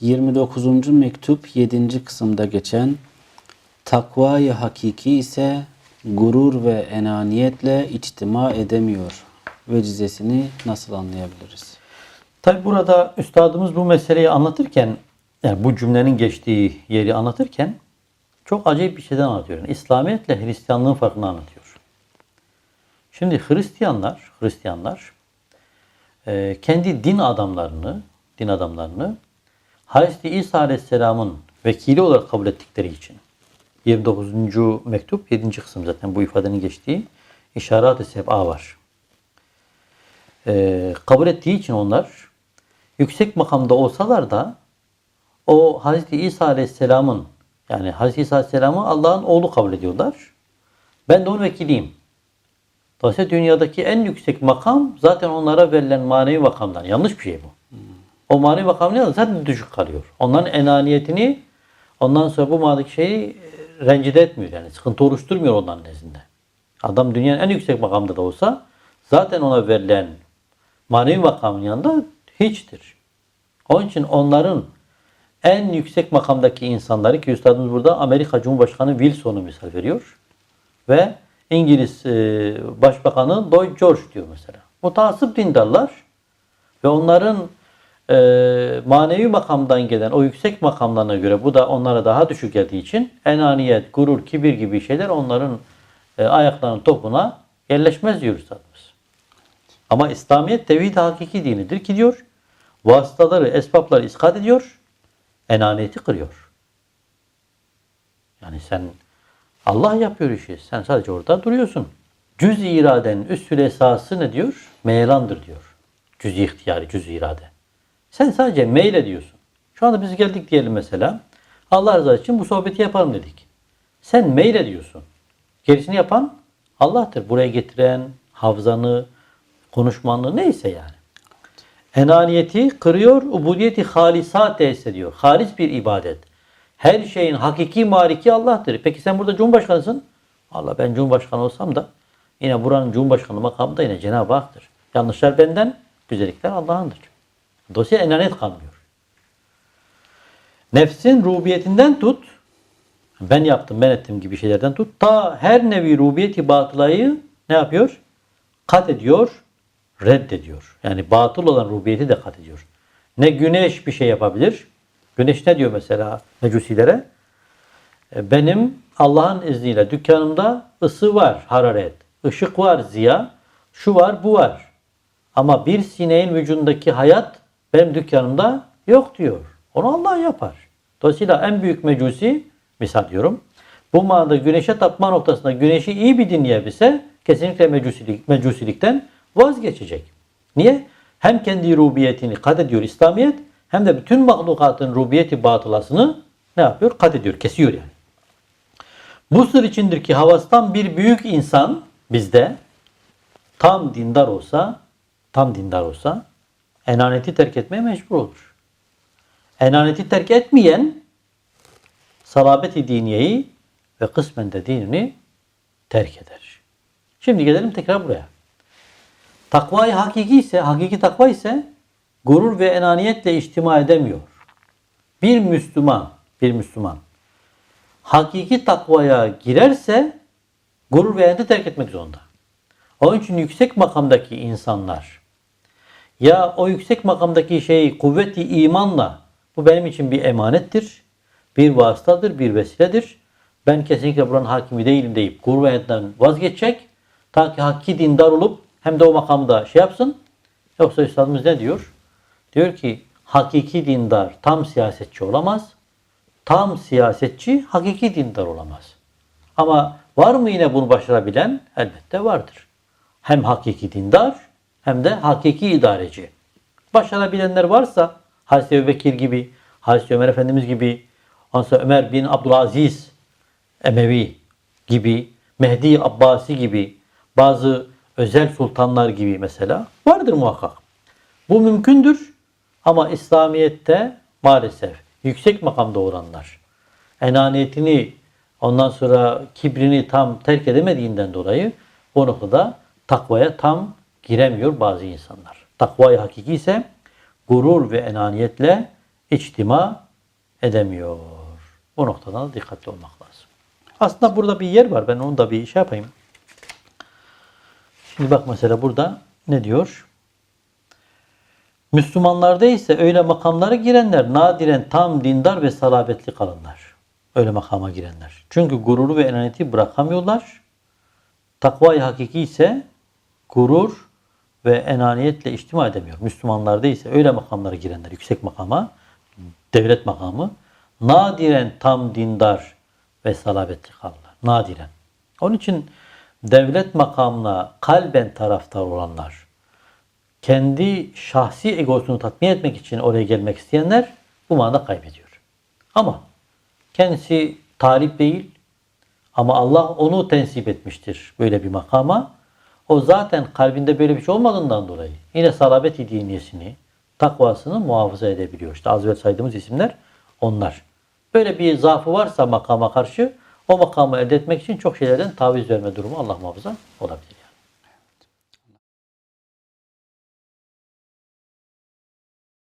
29. mektup 7. kısımda geçen takvayı hakiki ise gurur ve enaniyetle içtima edemiyor vecizesini nasıl anlayabiliriz? Tabi burada üstadımız bu meseleyi anlatırken, yani bu cümlenin geçtiği yeri anlatırken çok acayip bir şeyden anlatıyor. Yani İslamiyetle Hristiyanlığın farkını anlatıyor. Şimdi Hristiyanlar, Hristiyanlar e, kendi din adamlarını, din adamlarını Hazreti İsa Aleyhisselam'ın vekili olarak kabul ettikleri için 29. mektup 7. kısım zaten bu ifadenin geçtiği işaret-i seb'a var. E, kabul ettiği için onlar yüksek makamda olsalar da o Hazreti İsa Aleyhisselam'ın yani Hazreti İsa Aleyhisselam'ı Allah'ın oğlu kabul ediyorlar. Ben de onun vekiliyim. Dolayısıyla dünyadaki en yüksek makam zaten onlara verilen manevi makamdan. Yanlış bir şey bu. O manevi makam ne? Zaten düşük kalıyor. Onların enaniyetini ondan sonra bu manadaki şeyi e, rencide etmiyor. Yani sıkıntı oluşturmuyor onların nezdinde. Adam dünyanın en yüksek makamda da olsa zaten ona verilen manevi makamın yanında hiçtir. Onun için onların en yüksek makamdaki insanları ki üstadımız burada Amerika Cumhurbaşkanı Wilson'u misal veriyor. Ve İngiliz e, Başbakanı Lloyd George diyor mesela. Mutasip dindarlar ve onların e, manevi makamdan gelen o yüksek makamlarına göre bu da onlara daha düşük geldiği için enaniyet, gurur, kibir gibi şeyler onların e, ayaklarının topuna yerleşmez diyor üstadımız. Ama İslamiyet tevhid hakiki dinidir ki diyor vasıtaları, esbapları iskat ediyor, enaniyeti kırıyor. Yani sen Allah yapıyor işi. Sen sadece orada duruyorsun. Cüz iradenin üstül esası ne diyor? Meylandır diyor. Cüz ihtiyari, cüz irade. Sen sadece meyle diyorsun. Şu anda biz geldik diyelim mesela. Allah rızası için bu sohbeti yapalım dedik. Sen meyle diyorsun. Gerisini yapan Allah'tır. Buraya getiren, hafızanı, konuşmanı neyse yani. Enaniyeti kırıyor, ubudiyeti halisat tesis ediyor. Halis bir ibadet. Her şeyin hakiki maliki Allah'tır. Peki sen burada Cumhurbaşkanısın. Allah ben Cumhurbaşkanı olsam da yine buranın Cumhurbaşkanı makamı da yine Cenab-ı Hak'tır. Yanlışlar benden, güzellikler Allah'ındır. Dolayısıyla enaniyet kalmıyor. Nefsin rubiyetinden tut, ben yaptım, ben ettim gibi şeylerden tut, ta her nevi rubiyeti batılayı ne yapıyor? Kat ediyor, reddediyor. Yani batıl olan rubiyeti de kat ediyor. Ne güneş bir şey yapabilir. Güneş ne diyor mesela mecusilere? E, Benim Allah'ın izniyle dükkanımda ısı var, hararet. ışık var, ziya. Şu var, bu var. Ama bir sineğin vücudundaki hayat benim dükkanımda yok diyor. Onu Allah yapar. Dolayısıyla en büyük mecusi, misal diyorum, bu manada güneşe tapma noktasında güneşi iyi bir dinleyebilse kesinlikle mecusilik, mecusilikten vazgeçecek. Niye? Hem kendi rubiyetini kat ediyor İslamiyet hem de bütün mahlukatın rubiyeti batılasını ne yapıyor? Kat ediyor, kesiyor yani. Bu sır içindir ki havastan bir büyük insan bizde tam dindar olsa, tam dindar olsa enaneti terk etmeye mecbur olur. Enaneti terk etmeyen salabeti diniyeyi ve kısmen de dinini terk eder. Şimdi gelelim tekrar buraya. Takvayı hakiki ise, hakiki takva ise gurur ve enaniyetle içtima edemiyor. Bir Müslüman, bir Müslüman hakiki takvaya girerse gurur ve enaniyeti terk etmek zorunda. Onun için yüksek makamdaki insanlar ya o yüksek makamdaki şeyi kuvveti imanla bu benim için bir emanettir, bir vasıtadır, bir vesiledir. Ben kesinlikle buranın hakimi değilim deyip enaniyetinden vazgeçecek. Ta ki hakiki dindar olup hem de o makamda şey yapsın. Yoksa Üstadımız ne diyor? Diyor ki hakiki dindar tam siyasetçi olamaz. Tam siyasetçi hakiki dindar olamaz. Ama var mı yine bunu başarabilen? Elbette vardır. Hem hakiki dindar hem de hakiki idareci. Başarabilenler varsa Hazreti Ebubekir gibi, Hazreti Ömer Efendimiz gibi, sonra Ömer bin Abdülaziz Emevi gibi, Mehdi Abbasi gibi, bazı özel sultanlar gibi mesela vardır muhakkak. Bu mümkündür ama İslamiyet'te maalesef yüksek makamda olanlar enaniyetini ondan sonra kibrini tam terk edemediğinden dolayı o noktada takvaya tam giremiyor bazı insanlar. Takvayı hakiki ise gurur ve enaniyetle içtima edemiyor. Bu noktadan da dikkatli olmak lazım. Aslında burada bir yer var. Ben onu da bir şey yapayım. Şimdi bak mesela burada ne diyor? Müslümanlarda ise öyle makamlara girenler nadiren tam dindar ve salabetli kalınlar. Öyle makama girenler. Çünkü gururu ve enaniyeti bırakamıyorlar. Takvayı hakiki ise gurur ve enaniyetle içtima edemiyor. Müslümanlarda ise öyle makamlara girenler, yüksek makama, devlet makamı, nadiren tam dindar ve salabetli kalırlar. Nadiren. Onun için devlet makamına kalben taraftar olanlar, kendi şahsi egosunu tatmin etmek için oraya gelmek isteyenler bu manada kaybediyor. Ama kendisi talip değil ama Allah onu tensip etmiştir böyle bir makama. O zaten kalbinde böyle bir şey olmadığından dolayı yine salabet-i takvasını muhafaza edebiliyor. İşte az evvel saydığımız isimler onlar. Böyle bir zaafı varsa makama karşı o makamı elde etmek için çok şeylerden taviz verme durumu Allah muhafaza olabilir.